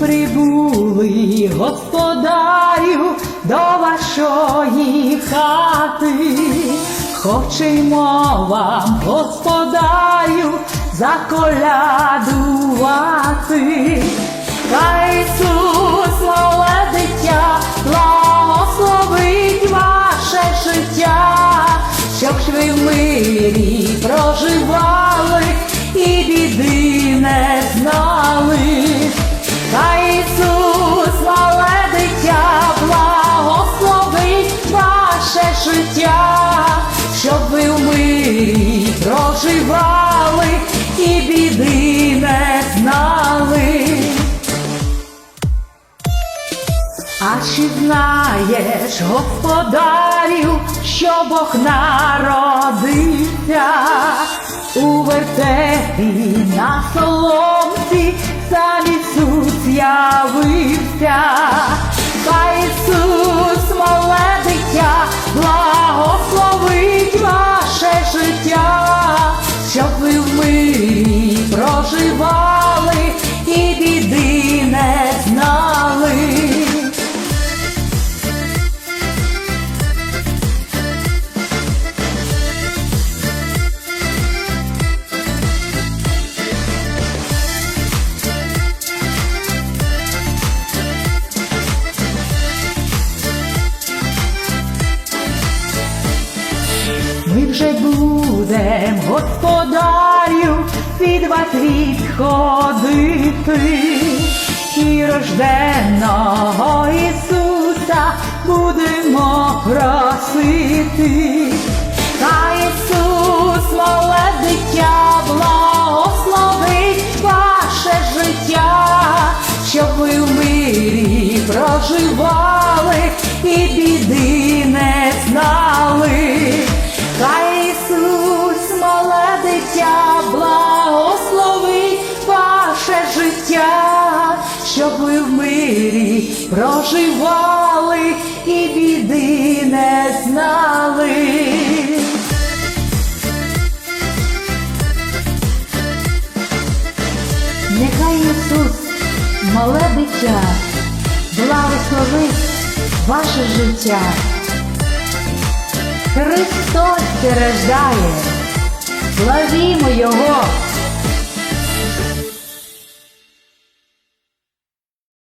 прибули, господарю, до вашої хати. Хочемо вам, господарю, заколядувати. Хай проживали і біди не знали. А чи знаєш, господарю, що Бог народився у вертепі на соломці, сам Ісус явився, будем, господарю, від вас відходити, і рожденого Ісуса будемо просити. Та Ісус, проживали і біди не знали. Нехай Ісус, мале дитя, благословить ваше життя. Христос рождає, славімо Його!